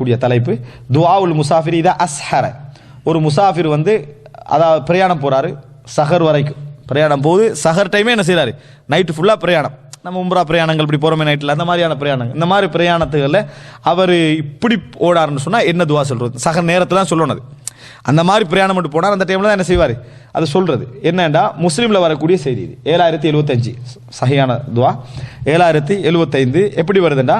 கூடிய தலைப்பு. துவாவுல் முசாஃபிர் இதா அஸ்ஹர. ஒரு முசாஃபிர் வந்து அதாவது பிரயாணம் போகிறாரு சஹர் வரைக்கும். பிரயாணம் போது சஹர் டைமே என்ன செய்கிறாரு நைட்டு ஃபுல்லாக பிரயாணம். நம்ம உம்ரா பிரயாணங்கள் இப்படி போகிறோமே நைட்டில் அந்த மாதிரியான பிரயாணங்கள். இந்த மாதிரி பிரயாணத்துகளில் அவர் இப்படி ஓடாருன்னு சொன்னால் என்ன துவா சொல்கிறது சஹர் நேரத்தில் தான் சொல்லணும் அது. அந்த மாதிரி பிரயாணம் மட்டும் போனார் அந்த டைமில் தான் என்ன செய்வார்? அது சொல்கிறது என்னண்டா? முஸ்லீமில் வரக்கூடிய செய்தி இது. ஏழாயிரத்தி எழுபத்தஞ்சு சகையான துவா. ஏழாயிரத்தி எழுபத்தைந்து எப்படி வருதுண்டா?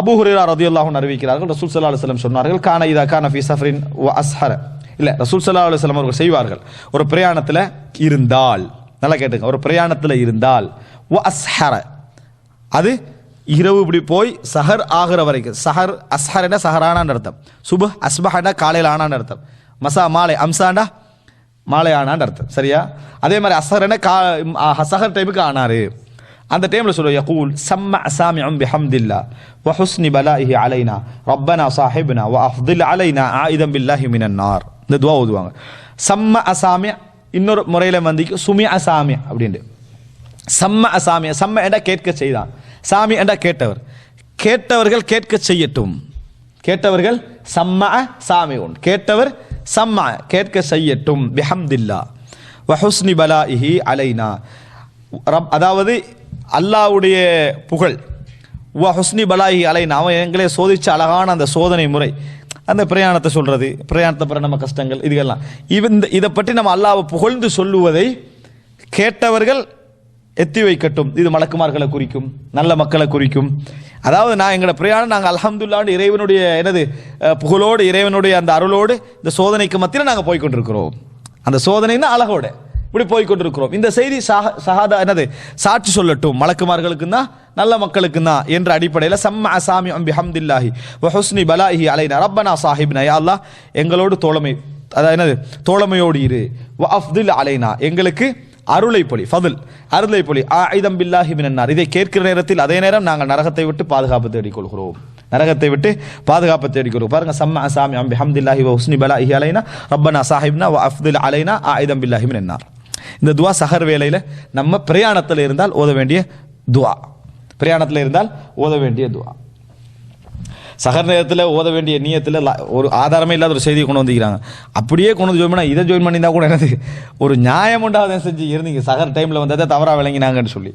அபு ரதி அல்லாஹும் அறிவிக்கிறார்கள். ரசூல் சல்லா அலுவலம் சொன்னார்கள் கான இதா கான ஃபி சஃபரின் வ அஸ்ஹர. இல்லை ரசூல் சல்லா அலுவலம் அவர்கள் செய்வார்கள் ஒரு பிரயாணத்தில் இருந்தால். நல்லா கேட்டுங்க ஒரு பிரயாணத்தில் இருந்தால். வ அஸ்ஹர. அது இரவு இப்படி போய் சஹர் ஆகிற வரைக்கும் சஹர் அஸ்ஹரனா சஹரானான்னு அர்த்தம். சுப அஸ்பஹனா காலையில் ஆனான்னு அர்த்தம். மசா மாலை அம்சாண்டா மாலை ஆனான்னு அர்த்தம். சரியா? அதே மாதிரி அஸ்ஹரனா கா சஹர் டைமுக்கு ஆனாரு. அந்த டைம்ல சொல்லுவோம் யகூல் சம்ம சாமியம் பிஹம்தில்லா வஹுஸ்னி பலாஹி அலைனா ரப்பனா சாஹிப்னா வ அஃதில் அலைனா ஆயுதம் பில்லாஹி மினன்னார் இந்த துவா ஓதுவாங்க. சம்ம அசாமிய இன்னொரு முறையில் வந்து சுமி அசாமிய அப்படின்ட்டு. சம்ம அசாமிய சம்ம என்ற கேட்க செய்தான். சாமி என்ற கேட்டவர். கேட்டவர்கள் கேட்க செய்யட்டும். கேட்டவர்கள் சம்ம சாமி உன் கேட்டவர் சம்ம கேட்க செய்யட்டும். பிஹம்தில்லா வஹுஸ்னி பலாஹி அலைனா. ரப் அதாவது அல்லாவுடைய புகழ். வ ஹுஸ்னி பலாஹி அலை அவன் எங்களை சோதித்த அழகான அந்த சோதனை முறை. அந்த பிரயாணத்தை சொல்கிறது பிரயாணத்தை பிற நம்ம கஷ்டங்கள் இதுகெல்லாம் இந்த இதை பற்றி நம்ம அல்லாவை புகழ்ந்து சொல்லுவதை கேட்டவர்கள் எத்தி வைக்கட்டும். இது மலக்குமார்களை குறிக்கும் நல்ல மக்களை குறிக்கும். அதாவது நான் எங்களோட பிரயாணம் நாங்கள் அலமதுல்லாண்டு இறைவனுடைய எனது புகழோடு இறைவனுடைய அந்த அருளோடு இந்த சோதனைக்கு மத்தியில் நாங்கள் போய்கொண்டிருக்கிறோம். அந்த சோதனைன்னா அழகோட. இப்படி போய் கொண்டிருக்கிறோம் இந்த செய்தி சஹ சஹாதா என்னது? சாட்சி சொல்லட்டும். மலக்குமார்களுக்கு தான் நல்ல மக்களுக்கு தான் என்ற அடிப்படையில் சம்ம அசாமி அம்பி ஹம்தில்லாஹி ஹுஸ்னி பலாஹி அலைனா. ரப்பனா சாஹிப்னா யா அல்லாஹ் எங்களோடு தோழமை அதாவது என்னது? தோழமையோடு இரு. வ அஃதில் அலைனா. எங்களுக்கு அருளை பொலி ஃபதுல் அருளை பொலி. ஆயுதம் பில்லாஹி மினன்னார். இதை கேட்கிற நேரத்தில் அதே நேரம் நாங்கள் நரகத்தை விட்டு பாதுகாப்பு தேடிக்கொள்கிறோம். நரகத்தை விட்டு பாதுகாப்பு தேடிக்கிறோம் பாருங்க சம்ம அசாமி அம்பி ஹம்தில்லாஹி வ ஹுஸ்னி பலாஹி அலைனா. ரப்பனா சாஹிப்னா வ அஃதில் அலைனா ஆயுதம் பில்லாஹி மினன்னார். இந்த துவா சஹர் வேலையில் நம்ம பிரயாணத்தில் இருந்தால் ஓத வேண்டிய துவா. பிரயாணத்தில் இருந்தால் ஓத வேண்டிய துவா. சகர் நேரத்தில் ஓத வேண்டிய நியத்தில் ஒரு ஆதாரமே இல்லாத ஒரு செய்தியை கொண்டு வந்துக்கிறாங்க அப்படியே கொண்டு வந்து ஜோயின் பண்ணால் இதை ஜோயின் பண்ணியிருந்தா கூட எனக்கு ஒரு நியாயம் உண்டாவதை செஞ்சு இருந்தீங்க. சகர் டைமில் வந்ததை தவறாக விளங்கினாங்கன்னு சொல்லி.